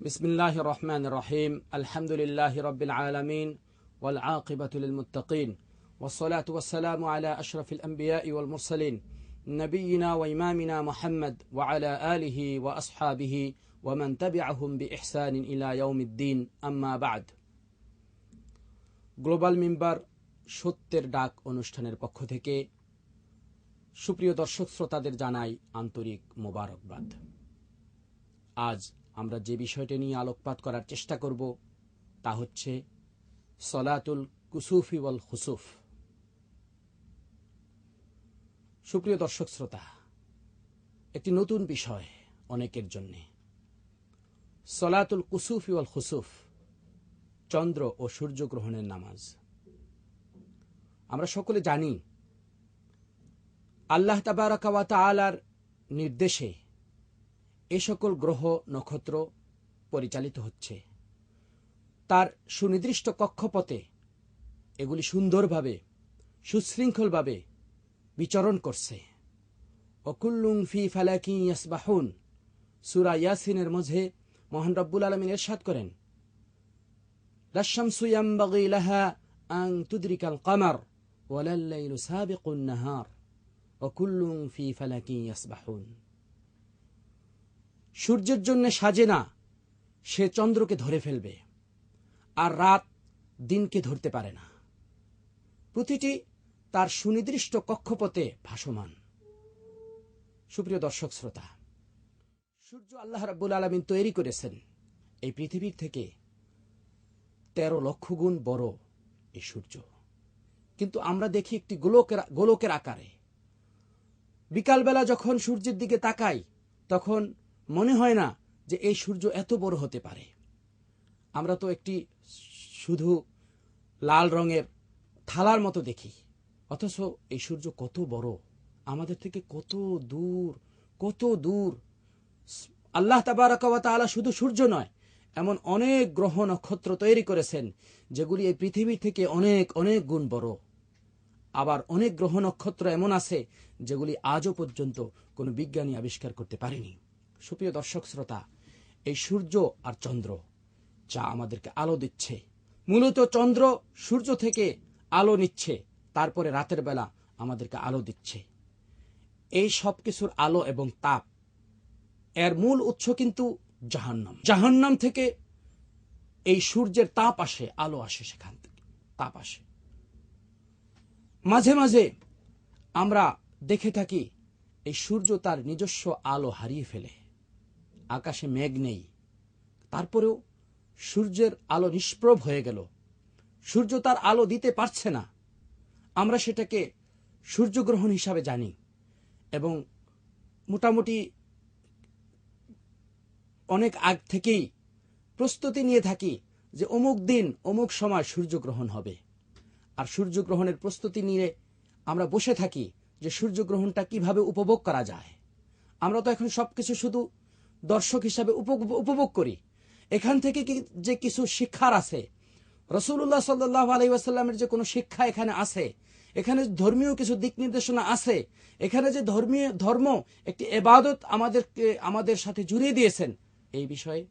بسم الله الرحمن الرحيم الحمد لله رب العالمين والعاقبة للمتقين والصلاة والسلام على أشرف الأنبياء والمرسلين نبينا وإمامنا محمد وعلى آله وأصحابه ومن تبعهم بإحسان إلى يوم الدين أما بعد global member সত্যের ডাক অনুষ্ঠানের পক্ষ থেকে সুপ্রিয় দর্শক শ্রোতাদের জানাই আন্তরিক মোবারকবাদ আজ আমরা যে বিষয়টি নিয়ে আলোকপাত করার চেষ্টা করব, তা হচ্ছে সলাতুল কুসুফি ওয়াল হুসুফ সুপ্রিয় দর্শক শ্রোতা, একটি নতুন বিষয় অনেকের জন্য। সলাতুল কুসুফি ওয়াল হুসুফ চন্দ্র ও সূর্যগ্রহণের নামাজ। আমরা সকলে জানি, আল্লাহ তাবারাকাওয়া তালার নির্দেশে এ সকল গ্রহ নক্ষত্র পরিচালিত হচ্ছে। তার সুনির্দিষ্ট কক্ষপথে এগুলি সুন্দরভাবে, সুশৃঙ্খলভাবে বিচরণ করছে। অকুল্লুং ফি ফালাকি ইয়াসবাহুন, সুরা ইয়াসিনের মধ্যে মহান রব্বুল আলমিন এরশাদ করেন। লাশামসু ইয়ামবাগি লাহা আন তুদরিকাল কামার, ওয়ালাল লাইলু সাবিকুন নাহার। অকুল্লুং ফি ফালাকি ইয়াসবাহুন। সূর্যের জন্য সাজে না, সে চন্দ্রকে ধরে ফেলবে। আর রাত দিনকে ধরতে পারে না। প্রতিটি তার সুনির্দিষ্ট কক্ষপথে ভাসমান। সুপ্রিয় দর্শক শ্রোতা, সূর্য আল্লাহ রাব্বুল আলমিন তৈরি করেছেন এই পৃথিবীর থেকে তেরো লক্ষ গুণ বড় এই সূর্য। কিন্তু আমরা দেখি একটি গোলকের গোলকের আকারে। বিকালবেলা যখন সূর্যের দিকে তাকাই, তখন মনে হয় না যে এই সূর্য এত বড় হতে পারে। আমরা তো একটি শুধু লাল রঙের থালার মতো দেখি, অথচ এই সূর্য কত বড়। আমাদের থেকে কত দূর কত দূর। আল্লাহ তাবারাকালা শুধু সূর্য নয়, এমন অনেক গ্রহ নক্ষত্র তৈরি করেছেন, যেগুলি এই পৃথিবী থেকে অনেক অনেক গুণ বড়। আবার অনেক গ্রহ নক্ষত্র এমন আছে, যেগুলি আজও পর্যন্ত কোনো বিজ্ঞানী আবিষ্কার করতে পারেনি। সুপ্রিয় দর্শক শ্রোতা, এই সূর্য আর চন্দ্র যা আমাদেরকে আলো দিচ্ছে। মূলত চন্দ্র সূর্য থেকে আলো নিচ্ছে, তারপরে রাতের বেলা আমাদেরকে আলো দিচ্ছে। এই সব কিছুর আলো এবং তাপ এর মূল উৎস কিন্তু জাহান্নাম। জাহান্নাম থেকে এই সূর্যের তাপ আসে, আলো আসে সেখান থেকে, তাপ আসে। মাঝে মাঝে আমরা দেখে থাকি এই সূর্য তার নিজস্ব আলো হারিয়ে ফেলে। আকাশে মেঘ নেই। তারপরেও সূর্যের আলো নিষ্প্রভ হয়ে গেল। সূর্য তার আলো দিতে পারছে না। আমরা সেটাকে সূর্যগ্রহণ হিসাবে জানি এবং মোটামুটি অনেক আগ থেকেই প্রস্তুতি নিয়ে থাকি যে অমুক দিন, অমুক সময় সূর্যগ্রহণ হবে। আর সূর্যগ্রহণের প্রস্তুতি নিয়ে আমরা বসে থাকি যে সূর্যগ্রহণটা কীভাবে উপভোগ করা যায়। আমরা তো এখন সবকিছু শুধু দর্শক হিসাবে উপভোগ করি। এখান থেকে যে কিছু শিক্ষার আছে। রসুল্লাহ সাল্লাহ আলহিবাসাল্লামের যে কোনো শিক্ষা এখানে আছে। এখানে ধর্মীয় কিছু দিক নির্দেশনা আছে। এখানে যে ধর্মীয়, ধর্ম একটি এবাদত আমাদেরকে, আমাদের সাথে জুড়িয়ে দিয়েছেন, এই বিষয়ে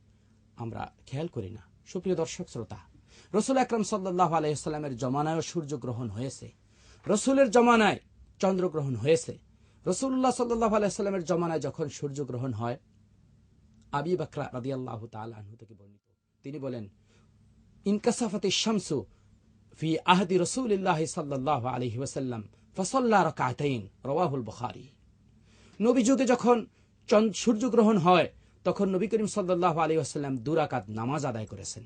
আমরা খেয়াল করি না। সুপ্রিয় দর্শক শ্রোতা, রসুল আকরম সাল্লাহ আলহিহাস্লামের জমানায় সূর্যগ্রহণ হয়েছে। রসুলের জমানায় চন্দ্রগ্রহণ হয়েছে। রসুল্লাহ সাল্লাহ আলাইস্লামের জমানায় যখন সূর্যগ্রহণ হয় আবি বাকরা রাদি আল্লাহ তালু থেকে বর্ণিত। তিনি বলেন ইনকাসাফাতি শামসু ফি আহদি রসুল্লাহ সাল্লাহ আলহি ওসাল্লাম ফসল্লা রকাতাইন রওয়াহুল বখারি। নবী যুগে যখন সূর্যগ্রহণ হয়, তখন নবী করিম সাল্লাহ আলী আসাল্লাম দুরাকাত নামাজ আদায় করেছেন।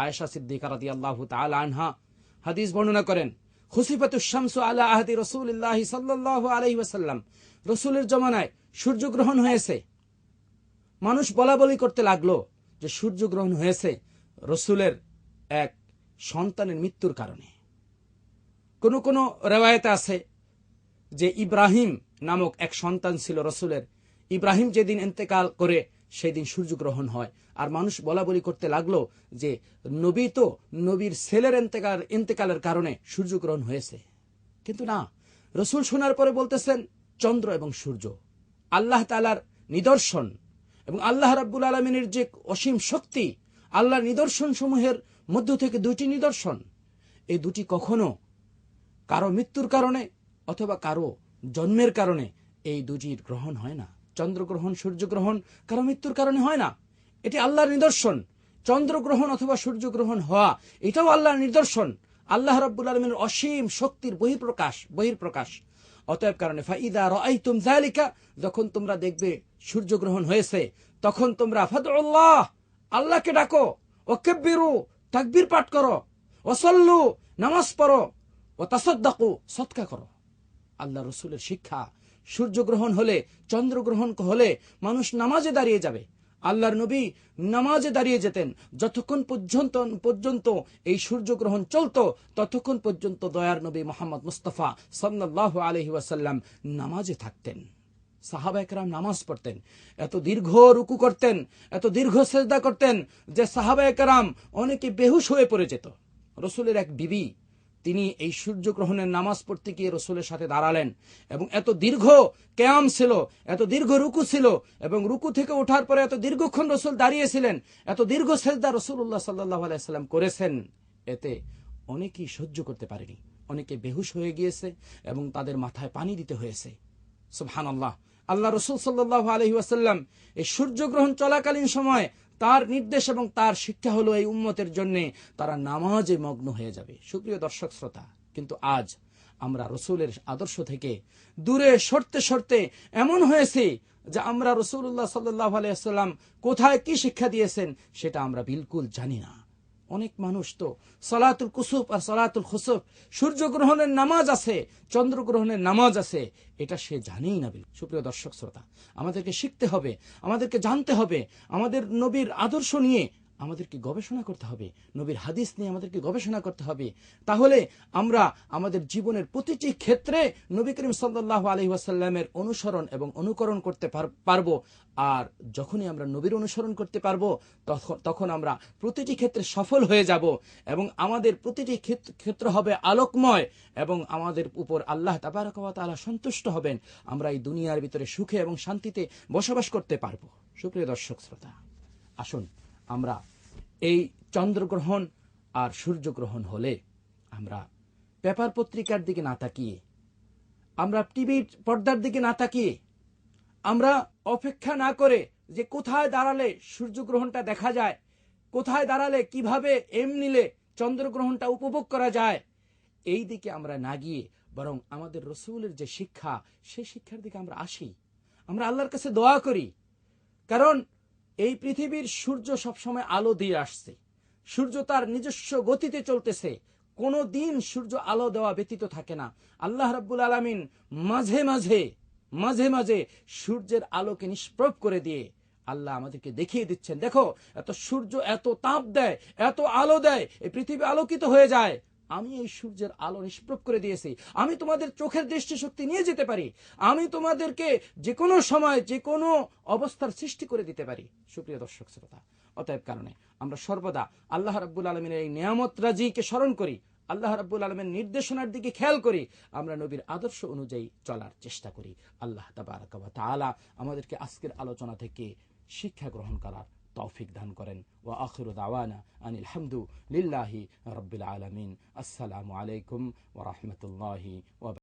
আয়েশা সিদ্দিকা রাদি আল্লাহ তাল আনহা হাদিস বর্ণনা করেন খুসিফাতুস শামসু আলা আহদি রসুল্লাহ সাল্লাহ আলহি ওসাল্লাম রসুলের জমানায় সূর্যগ্রহণ হয়েছে মানুষ বলা বলি করতে লাগল যে সূর্যগ্রহণ হয়েছে রসুলের এক সন্তানের মৃত্যুর কারণে। কোন কোন রেওয়ায়তে আছে যে ইব্রাহিম নামক এক সন্তান ছিল রসুলের। ইব্রাহিম যেদিন এতেকাল করে সেই দিন সূর্যগ্রহণ হয়। আর মানুষ বলা বলি করতে লাগল যে নবী তো নবীর ছেলের এতেকাল ইন্তেকালের কারণে সূর্যগ্রহণ হয়েছে। কিন্তু না, রসুল শোনার পরে বলতেছেন, চন্দ্র এবং সূর্য, আল্লাহ তালার নিদর্শন এবং আল্লাহ রাব্বুল আলমিনের যে অসীম শক্তি, আল্লাহর নিদর্শন সমূহের মধ্য থেকে দুটি নিদর্শন। এই দুটি কখনো কারও মৃত্যুর কারণে অথবা কারও জন্মের কারণে এই দুটির গ্রহণ হয় না। চন্দ্রগ্রহণ, সূর্যগ্রহণ কারও মৃত্যুর কারণে হয় না। এটি আল্লাহর নিদর্শন। চন্দ্রগ্রহণ অথবা সূর্যগ্রহণ হওয়া, এটাও আল্লাহর নিদর্শন। আল্লাহ রাব্বুল আলমিনের অসীম শক্তির বহিঃপ্রকাশ বহির্প্রকাশ অতএব কারণে ফাইদা রাআইতুম যালিকা, যখন তোমরা দেখবে সূর্যগ্রহণ হয়েছে, তখন তোমরা ফাদউল্লাহ, আল্লাহকে ডাকো, ওয়াকাব্বিরু, তাকবীর পাঠ করো, ওয়াসাল্লু, নামাজ পড়ো ও তাসাদ্দাকু সৎকা করো। আল্লাহ রসুলের শিক্ষা, সূর্যগ্রহণ হলে, চন্দ্রগ্রহণ হলে মানুষ নামাজে দাঁড়িয়ে যাবে। আল্লাহর নবী নামাজে দাঁড়িয়ে যেতেন। যতক্ষণ পর্যন্ত পর্যন্ত এই সূর্যগ্রহণ চলত, ততক্ষণ পর্যন্ত দয়ার নবী মোহাম্মদ মুস্তফা সাল্লাহ আলহি ওয়াসাল্লাম নামাজে থাকতেন। সাহাবা একরাম নামাজ পড়তেন। এত দীর্ঘ রুকু করতেন, এত দীর্ঘ সেজদা করতেন যে সাহাবা একরাম অনেকে বেহুশ হয়ে পড়ে যেত। রসুলের এক বিবি তিনি এই সূর্যগ্রহণের নামাজ পড়তে গিয়ে রসুলের সাথে দাঁড়ালেন এবং এত দীর্ঘ ক্যাম ছিল, এত দীর্ঘ রুকু ছিল এবং রুকু থেকে ওঠার পরে এত দীর্ঘক্ষণ রসুল দাঁড়িয়েছিলেন, এত দীর্ঘ সেজদা রসুল্লাহ সাল্লাহ আলাইসাল্লাম করেছেন। এতে অনেকেই সহ্য করতে পারেনি, অনেকে বেহুশ হয়ে গিয়েছে এবং তাদের মাথায় পানি দিতে হয়েছে। সুবহান আল্লাহ আল্লাহ রসুল সাল্লাহ আলহি ওয়াসাল্লাম এই সূর্যগ্রহণ চলাকালীন সময় তার নির্দেশ এবং তার শিক্ষা হলো এই উম্মতের জন্যে তারা নামাজে মগ্ন হয়ে যাবে। সুপ্রিয় দর্শক শ্রোতা, কিন্তু আজ আমরা রসুলের আদর্শ থেকে দূরে সরতে সরতে এমন হয়েছে যে আমরা রসুল্লাহ সাল্লাহ আলিয়া কোথায় কি শিক্ষা দিয়েছেন সেটা আমরা বিলকুল জানি না। অনেক মানুষ তো। সলাতুল কুসুফ আর সলাতুল খুসুফ সূর্যগ্রহণের নামাজ আছে, চন্দ্রগ্রহণের নামাজ আছে। এটা সে জানেই না সুপ্রিয় দর্শক শ্রোতা, আমাদেরকে শিখতে হবে, আমাদেরকে জানতে হবে, আমাদের নবীর আদর্শ নিয়ে আমাদেরকে গবেষণা করতে হবে, নবীর হাদিস নিয়ে আমাদেরকে গবেষণা করতে হবে। তাহলে আমরা আমাদের জীবনের প্রতিটি ক্ষেত্রে নবী করিম সাল্লাহ আলহি ওয়াসাল্লামের অনুসরণ এবং অনুকরণ করতে পার- পারব। আর যখনই আমরা নবীর অনুসরণ করতে পারব তখন আমরা প্রতিটি ক্ষেত্রে সফল হয়ে যাব এবং আমাদের প্রতিটি ক্ষেত- ক্ষেত্র হবে আলোকময় এবং আমাদের উপর আল্লাহ তালা সন্তুষ্ট হবেন। আমরা এই দুনিয়ার ভিতরে সুখে এবং শান্তিতে বসবাস করতে পারব। সুপ্রিয় দর্শক, শ্রোতা, আসুন আমরা এই চন্দ্রগ্রহণ আর সূর্যগ্রহণ হলে আমরা পেপার পত্রিকার দিকে না তাকিয়ে, আমরা টিভির পর্দার দিকে না তাকিয়ে, আমরা অপেক্ষা না করে যে কোথায় দাঁড়ালে সূর্যগ্রহণটা দেখা যায়, কোথায় দাঁড়ালে কীভাবে এম নিলে চন্দ্রগ্রহণটা উপভোগ করা যায়, এই দিকে আমরা না গিয়ে বরং আমাদের রসুলের যে শিক্ষা, সেই শিক্ষার দিকে আমরা আসি। আমরা আল্লাহর কাছে দোয়া করি। কারণ এই পৃথিবীর সূর্য সবসময় আলো দিয়ে আসছে। সূর্য তার নিজস্ব গতিতে চলতেছে। কোনো দিন সূর্য আলো দেওয়া ব্যতীত থাকে না। আল্লাহ রাব্বুল আলামিন মাঝে মাঝে মাঝে মাঝে সূর্যের আলোকে নিষ্প্রভ করে দিয়ে আল্লাহ আমাদেরকে দেখিয়ে দিচ্ছেন। দেখো, এত সূর্য এত তাপ দেয়, এত আলো দেয়, এই পৃথিবী আলোকিত হয়ে যায়। আমি এই সূর্যের আলো নিষ্প্রভ করে দিয়েছি। আমি তোমাদের চোখের দৃষ্টিশক্তি নিয়ে যেতে পারি। আমি তোমাদেরকে যে কোনো সময় যে কোনো অবস্থার সৃষ্টি করে দিতে পারি। সুপ্রিয় দর্শক শ্রোতা, অতএব কারণে আমরা সর্বদা আল্লাহ রাব্বুল আলমিনের এই নিয়ামত রাজিকে স্মরণ করি। আল্লাহ রাব্বুল আলমের নির্দেশনার দিকে খেয়াল করি। আমরা নবীর আদর্শ অনুযায়ী চলার চেষ্টা করি। আল্লাহ তাবারাক ওয়া আমাদেরকে আজকের আলোচনা থেকে শিক্ষা গ্রহণ করার তৌফিক দান করেন ওয়া আখিরু দাওয়ানা আনিল হামদু লিল্লাহি রাব্বিল আলামিন আসসালামু আলাইকুম ওয়া রাহমাতুল্লাহি ওয়া